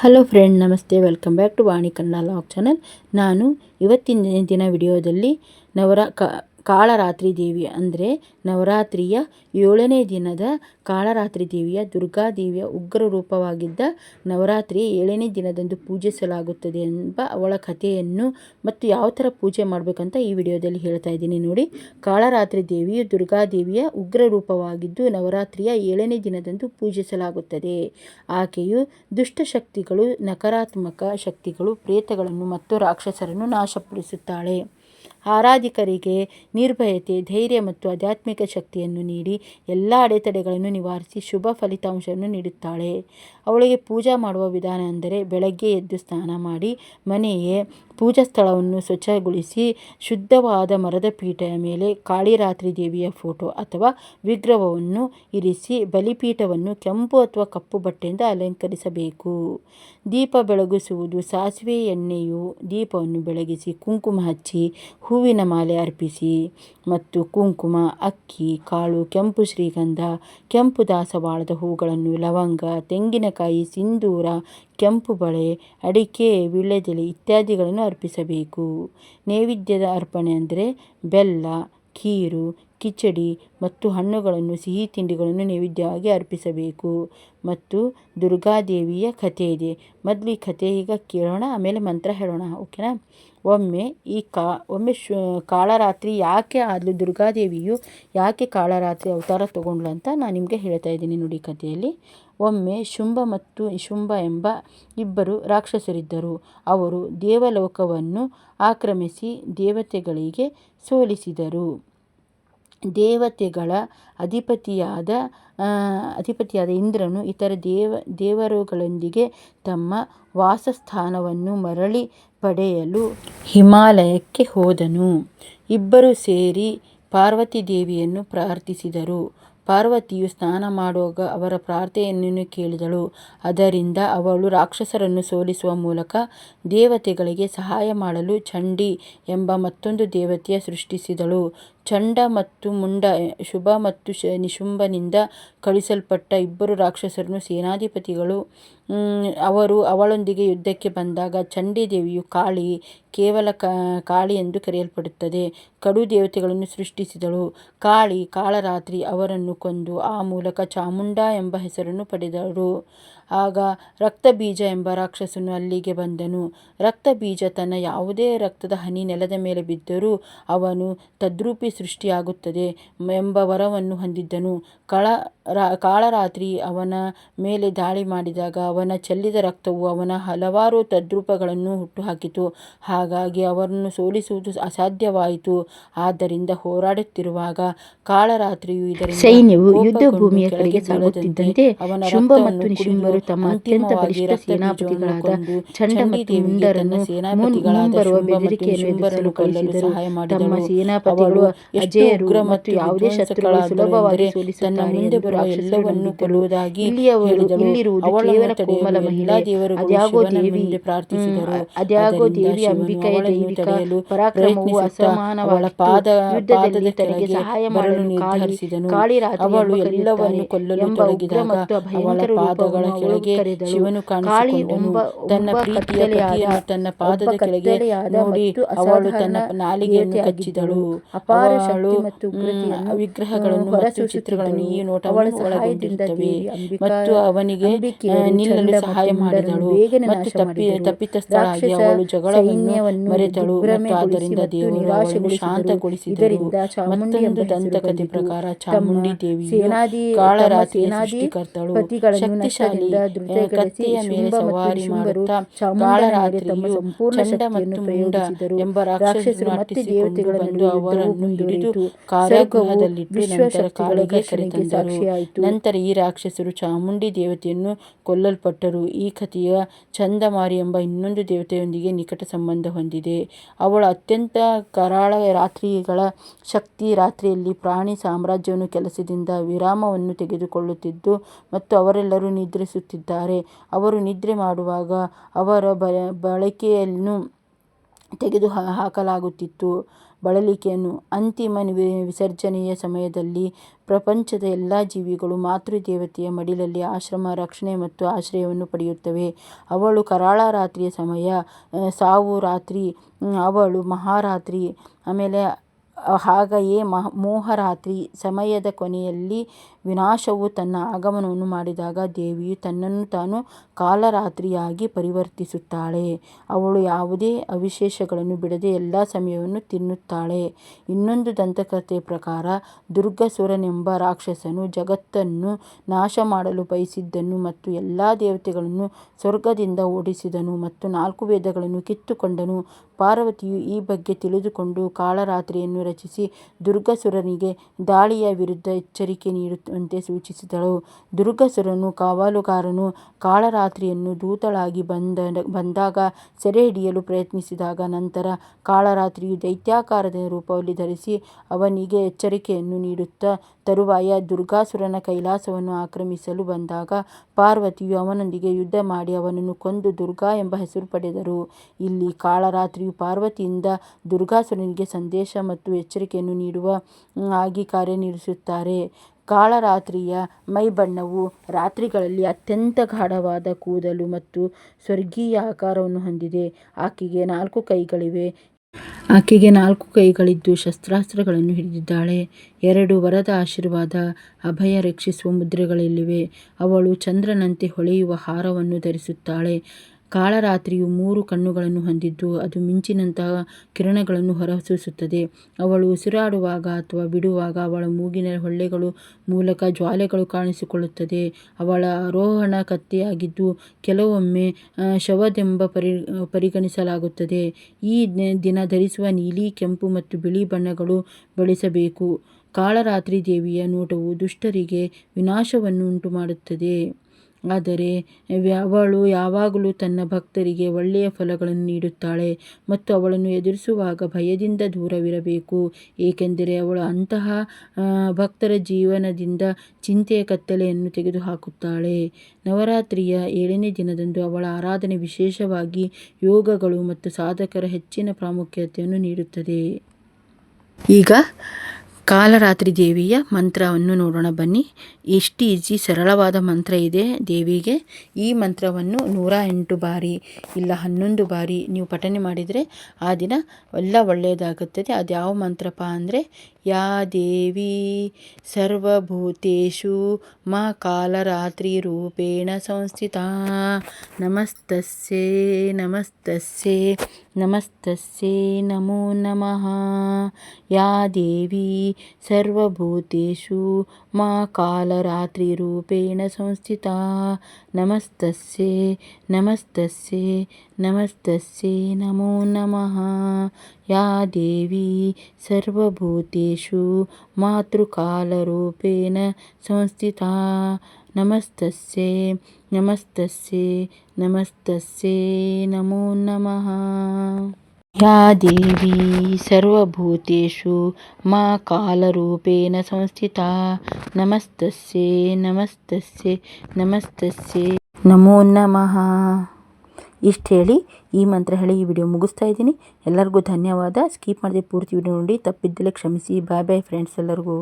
Hello friend ನಮಸ್ತೆ. Welcome back to Vani Kannada vlog channel ನಾನು ಇವತ್ತಿನ ದಿನ ವಿಡಿಯೋದಲ್ಲಿ ನವರ ಕಾಳರಾತ್ರಿ ದೇವಿ ಅಂದರೆ ನವರಾತ್ರಿಯ ಏಳನೇ ದಿನದ ಕಾಳರಾತ್ರಿ ದೇವಿಯ ದುರ್ಗಾದೇವಿಯ ಉಗ್ರ ರೂಪವಾಗಿದ್ದ ನವರಾತ್ರಿ ಏಳನೇ ದಿನದಂದು ಪೂಜಿಸಲಾಗುತ್ತದೆ ಎಂಬ ಅವಳ ಕಥೆಯನ್ನು ಮತ್ತು ಯಾವ ಥರ ಪೂಜೆ ಮಾಡಬೇಕಂತ ಈ ವಿಡಿಯೋದಲ್ಲಿ ಹೇಳ್ತಾ ಇದ್ದೀನಿ ನೋಡಿ. ಕಾಳರಾತ್ರಿ ದೇವಿಯು ದುರ್ಗಾದೇವಿಯ ಉಗ್ರ ರೂಪವಾಗಿದ್ದು ನವರಾತ್ರಿಯ ಏಳನೇ ದಿನದಂದು ಪೂಜಿಸಲಾಗುತ್ತದೆ. ಆಕೆಯು ದುಷ್ಟಶಕ್ತಿಗಳು ನಕಾರಾತ್ಮಕ ಶಕ್ತಿಗಳು, ಪ್ರೇತಗಳನ್ನು ಮತ್ತು ರಾಕ್ಷಸರನ್ನು ನಾಶಪಡಿಸುತ್ತಾಳೆ. ಆರಾಧಿಕರಿಗೆ ನಿರ್ಭಯತೆ, ಧೈರ್ಯ ಮತ್ತು ಆಧ್ಯಾತ್ಮಿಕ ಶಕ್ತಿಯನ್ನು ನೀಡಿ ಎಲ್ಲ ಅಡೆತಡೆಗಳನ್ನು ನಿವಾರಿಸಿ ಶುಭ ಫಲಿತಾಂಶವನ್ನು ನೀಡುತ್ತಾಳೆ. ಅವಳಿಗೆ ಪೂಜಾ ಮಾಡುವ ವಿಧಾನ ಅಂದರೆ ಬೆಳಗ್ಗೆ ಎದ್ದು ಸ್ನಾನ ಮಾಡಿ ಮನೆಯೇ ಪೂಜಾ ಸ್ಥಳವನ್ನು ಸ್ವಚ್ಛಗೊಳಿಸಿ ಶುದ್ಧವಾದ ಮರದ ಪೀಠದ ಮೇಲೆ ಕಾಳಿರಾತ್ರಿ ದೇವಿಯ ಫೋಟೋ ಅಥವಾ ವಿಗ್ರಹವನ್ನು ಇರಿಸಿ ಬಲಿಪೀಠವನ್ನು ಕೆಂಪು ಅಥವಾ ಕಪ್ಪು ಬಟ್ಟೆಯಿಂದ ಅಲಂಕರಿಸಬೇಕು. ದೀಪ ಬೆಳಗಿಸುವುದು ಸಾಸಿವೆ ಎಣ್ಣೆಯು ದೀಪವನ್ನು ಬೆಳಗಿಸಿ ಕುಂಕುಮ ಹಚ್ಚಿ ಹೂವಿನ ಮಾಲೆ ಅರ್ಪಿಸಿ ಮತ್ತು ಕುಂಕುಮ, ಅಕ್ಕಿ, ಕಾಳು, ಕೆಂಪು ಶ್ರೀಗಂಧ, ಕೆಂಪು ದಾಸವಾಳದ ಹೂಗಳನ್ನು ಲವಂಗ, ತೆಂಗಿನಕಾಯಿ, ಸಿಂಧೂರ ಕೆಂಪು ಬಳೆ, ಅಡಿಕೆ ವೀಳ್ಯದೆಲೆ ಇತ್ಯಾದಿಗಳನ್ನು ಅರ್ಪಿಸಬೇಕು. ನೈವೇದ್ಯದ ಅರ್ಪಣೆ ಅಂದರೆ ಬೆಲ್ಲ, ಖೀರು, ಕಿಚಡಿ ಮತ್ತು ಹಣ್ಣುಗಳನ್ನು, ಸಿಹಿ ತಿಂಡಿಗಳನ್ನು ನೈವೇದ್ಯವಾಗಿ ಅರ್ಪಿಸಬೇಕು. ಮತ್ತು ದುರ್ಗಾದೇವಿಯ ಕಥೆ ಇದೆ. ಮೊದಲು ಈ ಕಥೆ ಈಗ ಕೇಳೋಣ, ಆಮೇಲೆ ಮಂತ್ರ ಹೇಳೋಣ, ಓಕೆನಾ? ಒಮ್ಮೆ ಈ ಕಾ, ಒಮ್ಮೆ ಶು, ಕಾಳರಾತ್ರಿ ಯಾಕೆ ಆದಳು ದುರ್ಗಾದೇವಿಯು ಯಾಕೆ ಕಾಳರಾತ್ರಿ ಅವತಾರ ತಗೊಂಡ್ಳು ಅಂತ ನಾನು ನಿಮಗೆ ಹೇಳ್ತಾ ಇದ್ದೀನಿ ನುಡಿ ಕಥೆಯಲ್ಲಿ. ಒಮ್ಮೆ ಶುಂಭ ಮತ್ತು ಶುಂಭ ಎಂಬ ಇಬ್ಬರು ರಾಕ್ಷಸರಿದ್ದರು. ಅವರು ದೇವಲೋಕವನ್ನು ಆಕ್ರಮಿಸಿ ದೇವತೆಗಳಿಗೆ ಸೋಲಿಸಿದರು. ದೇವತೆಗಳ ಅಧಿಪತಿಯಾದ ಅಧಿಪತಿಯಾದ ಇಂದ್ರನು ಇತರ ದೇವ, ದೇವರುಗಳೊಂದಿಗೆ ತಮ್ಮ ವಾಸಸ್ಥಾನವನ್ನು ಮರಳಿ ಪಡೆಯಲು ಹಿಮಾಲಯಕ್ಕೆ ಹೋದನು. ಇಬ್ಬರು ಸೇರಿ ಪಾರ್ವತಿ ದೇವಿಯನ್ನು ಪ್ರಾರ್ಥಿಸಿದರು. ಪಾರ್ವತಿಯು ಸ್ನಾನ ಮಾಡುವಾಗ ಅವರ ಪ್ರಾರ್ಥನೆಯನ್ನು ಕೇಳಿದಳು. ಅದರಿಂದ ಅವಳು ರಾಕ್ಷಸರನ್ನು ಸೋಲಿಸುವ ಮೂಲಕ ದೇವತೆಗಳಿಗೆ ಸಹಾಯ ಮಾಡಲು ಚಂಡಿ ಎಂಬ ಮತ್ತೊಂದು ದೇವತೆಯ ಸೃಷ್ಟಿಸಿದಳು. ಚಂಡ ಮತ್ತು ಮುಂಡ, ಶುಭ ಮತ್ತು ನಿಶುಂಭನಿಂದ ಕಳಿಸಲ್ಪಟ್ಟ ಇಬ್ಬರು ರಾಕ್ಷಸರನ್ನು ಸೇನಾಧಿಪತಿಗಳು ಅವರು ಅವಳೊಂದಿಗೆ ಯುದ್ಧಕ್ಕೆ ಬಂದಾಗ ಚಂಡಿ ದೇವಿಯು ಕಾಳಿ, ಕೇವಲ ಕಾಳಿ ಎಂದು ಕರೆಯಲ್ಪಡುತ್ತದೆ. ಕಡು ದೇವತೆಗಳನ್ನು ಸೃಷ್ಟಿಸಿದಳು. ಕಾಳಿ, ಕಾಳರಾತ್ರಿ ಅವರನ್ನು ಕೊಂದು ಆ ಮೂಲಕ ಚಾಮುಂಡ ಎಂಬ ಹೆಸರನ್ನು ಪಡೆದಳು. ಆಗ ರಕ್ತಬೀಜ ಎಂಬ ರಾಕ್ಷಸನು ಅಲ್ಲಿಗೆ ಬಂದನು. ರಕ್ತಬೀಜ ತನ್ನ ಯಾವುದೇ ರಕ್ತದ ಹನಿ ನೆಲದ ಮೇಲೆ ಬಿದ್ದರೂ ಅವನು ತದ್ರೂಪಿ ಸೃಷ್ಟಿಯಾಗುತ್ತದೆ ಎಂಬ ವರವನ್ನು ಹೊಂದಿದ್ದನು. ಕಳ ಕಾಳರಾತ್ರಿ ಅವನ ಮೇಲೆ ದಾಳಿ ಮಾಡಿದಾಗ ಅವನ ಚೆಲ್ಲಿದ ರಕ್ತವು ಅವನ ಹಲವಾರು ತದ್ರೂಪಗಳನ್ನು ಹುಟ್ಟುಹಾಕಿತು. ಹಾಗಾಗಿ ಅವರನ್ನು ಸೋಲಿಸುವುದು ಅಸಾಧ್ಯವಾಯಿತು. ಆದ್ದರಿಂದ ಹೋರಾಡುತ್ತಿರುವಾಗ ಕಾಳರಾತ್ರಿಯು ಇದರಿಂದ ಸೈನ್ಯವು ಯುದ್ಧ ಭೂಮಿಯ ಕಡೆಗೆ ಸಾಗುತ್ತಿದ್ದಂತೆ ಶುಂಭ ಮತ್ತು ನಿಶುಂಭರು ತಮ್ಮ ಅತ್ಯಂತ ಬಲಿಷ್ಠ ಸೇನಾಪತಿಗಳಾದ ಚಂಡ ಮತ್ತು ಮುಂಡರನ್ನು ಮುಂಬರುವ ಬೆದರಿಕೆಯನ್ನು ಎದುರಿಸಲು ಕಳುಹಿಸಿದರು. ತಮ್ಮ ಸೇನಾಪತಿಗಳು ಅಜೇಯರು ಮತ್ತು ಯಾವುದೇ ಶತ್ರುಗಳು ಸುಲಭವಾಗಿ ಬರುವ ಎಲ್ಲವನ್ನೂ ಕೊಲ್ಲುವುದಾಗಿ ಇಲ್ಲಿರುವುದು ಕೇವಲ ಕೋಮಲ ಮಹಿಳೆ. ಅದ್ಯಾಗೋ ದೇವಿ. ಅದ್ಯಾಗೋ ದೇವಿ ಅಂಬಿಕೆಯ ದೈವಿಕ ಪರಾಕ್ರಮವು ಅಸಮಾನವಾಗಿತ್ತು. ಯುದ್ಧದಲ್ಲಿ ತನಗೆ ಸಹಾಯ ಮಾಡಲು ನಿರ್ಧರಿಸಿದನು. ಅವಳು ಎಲ್ಲವನ್ನು ಕೊಲ್ಲಲು ತೊಡಗಿದಾಗ ಅವಳ ಪಾದಗಳ ಕೆಳಗೆ ಶಿವನು ಕಾಣಿಸಿಕೊಂಡನು. ತನ್ನ ಪ್ರೀತಿಯ ಪತಿಯನ್ನು ತನ್ನ ಪಾದದ ಕೆಳಗೆ ನೋಡಿ ಅವಳು ತನ್ನ ನಾಲಿಗೆಯನ್ನು ಕಚ್ಚಿದಳು. ಅವಳು ವಿಗ್ರಹಗಳನ್ನು ಮತ್ತು ಚಿತ್ರಗಳನ್ನು ಈ ನೋಟವನ್ನು ಒಳಗೊಂಡಿರುತ್ತವೆ. ಮತ್ತು ಅವನಿಗೆ ನಿಲ್ಲಲು ಸಹಾಯ ಮಾಡಿದಳು. ಮತ್ತು ತಪ್ಪಿ ತಪ್ಪಿತಸ್ಥಳಾಗಿ ಅವಳು ಜಗಳವನ್ನು ಮರೆತಳು ಮತ್ತು ಆದ್ದರಿಂದ ದೇವರು ಅವಳನ್ನು ಶಾಂತಗೊಳಿಸಿದರು. ಮತ್ತೊಂದು ದಂತಕಥೆ ಪ್ರಕಾರ ಚಾಮುಂಡಿ ದೇವಿ ಕಾಳರಾತ್ರಿಯ ಸೃಷ್ಟಿಕರ್ತಳು. ಶಕ್ತಿಶಾಲಿ ಕತ್ತೆಯ ಮೇಲೆ ಸವಾರಿ ಮಾಡುತ್ತಾ ಕಾಳರಾತ್ರಿಯು ಚಂಡ ಮತ್ತು ಮುಂಡ ಎಂಬ ರಾಕ್ಷಸರು ಮತ್ತೆ ದೇವತೆಗಳನ್ನು ಅವರನ್ನು ಹಿಡಿದು ಕಾರಾಗೃಹದಲ್ಲಿಟ್ಟು ನಂತರ ಕಾಳಿಗೆ ಕರೆತಂದರು ನಂತರ ಈ ರಾಕ್ಷಸರು ಚಾಮುಂಡಿ ದೇವತೆಯನ್ನು ಕೊಲ್ಲಲ್ಪಟ್ಟರು. ಈ ಕಥೆಯ ಚಂದಮಾರಿ ಎಂಬ ಇನ್ನೊಂದು ದೇವತೆಯೊಂದಿಗೆ ನಿಕಟ ಸಂಬಂಧ ಹೊಂದಿದೆ. ಅವಳು ಅತ್ಯಂತ ಕರಾಳ ರಾತ್ರಿಗಳ ಶಕ್ತಿ ರಾತ್ರಿಯಲ್ಲಿ ಪ್ರಾಣಿ ಸಾಮ್ರಾಜ್ಯವನ್ನು ಕೆಲಸದಿಂದ ವಿರಾಮವನ್ನು ತೆಗೆದುಕೊಳ್ಳುತ್ತಿದ್ದು ಮತ್ತು ಅವರೆಲ್ಲರೂ ನಿದ್ರಿಸುತ್ತಿದ್ದಾರೆ. ಅವರು ನಿದ್ರೆ ಮಾಡುವಾಗ ಅವರ ಬಳಕೆಯನ್ನು ತೆಗೆದು ಹಾಕಲಾಗುತ್ತಿತ್ತು ಬಳಲಿಕೆಯನ್ನು ಅಂತಿಮ ವಿಸರ್ಜನೆಯ ಸಮಯದಲ್ಲಿ ಪ್ರಪಂಚದ ಎಲ್ಲ ಜೀವಿಗಳು ಮಾತೃದೇವತೆಯ ಮಡಿಲಲ್ಲಿ ಆಶ್ರಮ, ರಕ್ಷಣೆ ಮತ್ತು ಆಶ್ರಯವನ್ನು ಪಡೆಯುತ್ತವೆ. ಅವಳು ಕರಾಳ ರಾತ್ರಿಯ ಸಮಯ ಸಾವು ರಾತ್ರಿ, ಅವಳು ಮಹಾರಾತ್ರಿ, ಆಮೇಲೆ ಹಾಗೆಯೇ ಮಹ, ಮೋಹರಾತ್ರಿ ಸಮಯದ ಕೊನೆಯಲ್ಲಿ ವಿನಾಶವು ತನ್ನ ಆಗಮನವನ್ನು ಮಾಡಿದಾಗ ದೇವಿಯು ತನ್ನನ್ನು ತಾನು ಕಾಲರಾತ್ರಿಯಾಗಿ ಪರಿವರ್ತಿಸುತ್ತಾಳೆ. ಅವಳು ಯಾವುದೇ ಅವಿಶೇಷಗಳನ್ನು ಬಿಡದೆ ಎಲ್ಲ ಸಮಯವನ್ನು ತಿನ್ನುತ್ತಾಳೆ. ಇನ್ನೊಂದು ದಂತಕಥೆಯ ಪ್ರಕಾರ, ದುರ್ಗಸುರನೆಂಬ ರಾಕ್ಷಸನು ಜಗತ್ತನ್ನು ನಾಶ ಮಾಡಲು ಬಯಸಿದ್ದನು ಮತ್ತು ಎಲ್ಲ ದೇವತೆಗಳನ್ನು ಸ್ವರ್ಗದಿಂದ ಓಡಿಸಿದನು ಮತ್ತು ನಾಲ್ಕು ವೇದಗಳನ್ನು ಕಿತ್ತುಕೊಂಡನು. ಪಾರ್ವತಿಯು ಈ ಬಗ್ಗೆ ತಿಳಿದುಕೊಂಡು ಕಾಳರಾತ್ರಿಯನ್ನು ರಚಿಸಿ ದುರ್ಗಸುರನಿಗೆ ದಾಳಿಯ ವಿರುದ್ಧ ಎಚ್ಚರಿಕೆ ನೀಡುವಂತೆ ಸೂಚಿಸಿದಳು. ದುರ್ಗಸುರನು, ಕಾವಲುಗಾರನು ಕಾಳರಾತ್ರಿಯನ್ನು ದೂತಳಾಗಿ ಬಂದ, ಬಂದಾಗ ಸೆರೆ ಹಿಡಿಯಲು ಪ್ರಯತ್ನಿಸಿದಾಗ ನಂತರ ಕಾಳರಾತ್ರಿಯು ದೈತ್ಯಾಕಾರದ ರೂಪದಲ್ಲಿ ಧರಿಸಿ ಅವನಿಗೆ ಎಚ್ಚರಿಕೆಯನ್ನು ನೀಡುತ್ತಾ ತರುವಾಯ ದುರ್ಗಾಸುರನ ಕೈಲಾಸವನ್ನು ಆಕ್ರಮಿಸಲು ಬಂದಾಗ ಪಾರ್ವತಿಯು ಅವನೊಂದಿಗೆ ಯುದ್ಧ ಮಾಡಿ ಅವನನ್ನು ಕೊಂದು ದುರ್ಗಾ ಎಂಬ ಹೆಸರು ಪಡೆದರು. ಇಲ್ಲಿ ಕಾಳರಾತ್ರಿಯು ಪಾರ್ವತಿಯಿಂದ ದುರ್ಗಾಸುರನಿಗೆ ಸಂದೇಶ ಮತ್ತು ಎಚ್ಚರಿಕೆಯನ್ನು ನೀಡುವ ಆಗಿ ಕಾರ್ಯನಿರ್ವಹಿಸುತ್ತಾರೆ. ಕಾಳರಾತ್ರಿಯ ಮೈಬಣ್ಣವು ರಾತ್ರಿಗಳಲ್ಲಿ ಅತ್ಯಂತ ಗಾಢವಾದ ಕೂದಲು ಮತ್ತು ಸ್ವರ್ಗೀಯ ಆಕಾರವನ್ನು ಹೊಂದಿದೆ. ಆಕೆಗೆ ನಾಲ್ಕು ಕೈಗಳಿವೆ. ಆಕೆಗೆ ನಾಲ್ಕು ಕೈಗಳಿದ್ದು ಶಸ್ತ್ರಾಸ್ತ್ರಗಳನ್ನು ಹಿಡಿದಿದ್ದಾಳೆ ಎರಡು ವರದ ಆಶೀರ್ವಾದ, ಅಭಯ ರಕ್ಷಿಸುವ ಮುದ್ರೆಗಳಲ್ಲಿವೆ. ಅವಳು ಚಂದ್ರನಂತೆ ಹೊಳೆಯುವ ಹಾರವನ್ನು ಧರಿಸುತ್ತಾಳೆ ಕಾಳರಾತ್ರಿಯು ಮೂರು ಕಣ್ಣುಗಳನ್ನು ಹೊಂದಿದ್ದು, ಅದು ಮಿಂಚಿನಂತಹ ಕಿರಣಗಳನ್ನು ಹೊರಸೂಸುತ್ತದೆ. ಅವಳು ಉಸಿರಾಡುವಾಗ ಅಥವಾ ಬಿಡುವಾಗ ಅವಳ ಮೂಗಿನ ಹೊಳ್ಳೆಗಳು ಮೂಲಕ ಜ್ವಾಲೆಗಳು ಕಾಣಿಸಿಕೊಳ್ಳುತ್ತದೆ. ಅವಳ ಆರೋಹಣ ಕತ್ತೆಯಾಗಿದ್ದು ಕೆಲವೊಮ್ಮೆ ಶವದೆಂಬ ಪರಿ, ಪರಿಗಣಿಸಲಾಗುತ್ತದೆ. ಈ ದಿನ ಧರಿಸುವ ನೀಲಿ, ಕೆಂಪು ಮತ್ತು ಬಿಳಿ ಬಣ್ಣಗಳು ಬಳಸಬೇಕು. ಕಾಳರಾತ್ರಿ ದೇವಿಯ ನೋಟವು ದುಷ್ಟರಿಗೆ ವಿನಾಶವನ್ನು ಉಂಟುಮಾಡುತ್ತದೆ ಆದರೆ ಅವಳು ಯಾವಾಗಲೂ ತನ್ನ ಭಕ್ತರಿಗೆ ಒಳ್ಳೆಯ ಫಲಗಳನ್ನು ನೀಡುತ್ತಾಳೆ ಮತ್ತು ಅವಳನ್ನು ಎದುರಿಸುವಾಗ ಭಯದಿಂದ ದೂರವಿರಬೇಕು. ಏಕೆಂದರೆ ಅವಳು ಅಂತಹ ಭಕ್ತರ ಜೀವನದಿಂದ ಚಿಂತೆಯ ಕತ್ತಲೆಯನ್ನು ತೆಗೆದುಹಾಕುತ್ತಾಳೆ. ನವರಾತ್ರಿಯ ಏಳನೇ ದಿನದಂದು ಅವಳ ಆರಾಧನೆ ವಿಶೇಷವಾಗಿ ಯೋಗಗಳು ಮತ್ತು ಸಾಧಕರ ಹೆಚ್ಚಿನ ಪ್ರಾಮುಖ್ಯತೆಯನ್ನು ನೀಡುತ್ತದೆ. ಈಗ ಕಾಲರಾತ್ರಿ ದೇವಿಯ ಮಂತ್ರವನ್ನು ನೋಡೋಣ ಬನ್ನಿ. ಎಷ್ಟು ಈಜಿ ಸರಳವಾದ ಮಂತ್ರ ಇದೆ ದೇವಿಗೆ. ಈ ಮಂತ್ರವನ್ನು ನೂರ ಎಂಟು ಬಾರಿ ಇಲ್ಲ ಹನ್ನೊಂದು ಬಾರಿ ನೀವು ಪಠನೆ ಮಾಡಿದರೆ ಆ ದಿನ ಎಲ್ಲ ಒಳ್ಳೆಯದಾಗುತ್ತದೆ. ಅದು ಯಾವ ಮಂತ್ರಪ್ಪ ಅಂದರೆ, ಯಾ ದೇವಿ ಸರ್ವಭೂತೇಶು ಮಾ ಕಾಲರಾತ್ರಿ ರೂಪೇಣ ಸಂಸ್ಥಿತ ನಮಸ್ತಸ್ಯೇ ನಮಸ್ತಸ್ಯೇ. नमस्तस्य नमो नमः। या देवी सर्वभूतेषु मा कालरात्रिरूपेण संस्थिता। नमस्तस्य नमस्तस्य नमस्तस्य नमो नमः। या देवी सर्वभूतेषु मातृकालरूपेण संस्थिता। नमस्तस्यै नमस्तस्यै नमस्तस्यै नमो नमः या देवी सर्वभूतेषु मा कालरूपेण संस्थिता ನಮಸ್ತಸ್ಯೇ ನಮಸ್ತಸ್ಯೇ ನಮಸ್ತಸ್ಯೇ ನಮೋ ನಮಃ ಇಷ್ಟು ಹೇಳಿ ಈ ಮಂತ್ರ ಹೇಳಿ ಈ ವಿಡಿಯೋ ಮುಗಿಸ್ತಾ ಇದ್ದೀನಿ ಎಲ್ಲರಿಗೂ ಧನ್ಯವಾದ ಸ್ಕಿಪ್ ಮಾಡಿದೆ ಪೂರ್ತಿ ವಿಡಿಯೋ ನೋಡಿ ತಪ್ಪಿದ್ದಲ್ಲಿ ಕ್ಷಮಿಸಿ ಬಾಯ್ ಬಾಯ್ ಫ್ರೆಂಡ್ಸ್ ಎಲ್ಲರಿಗೂ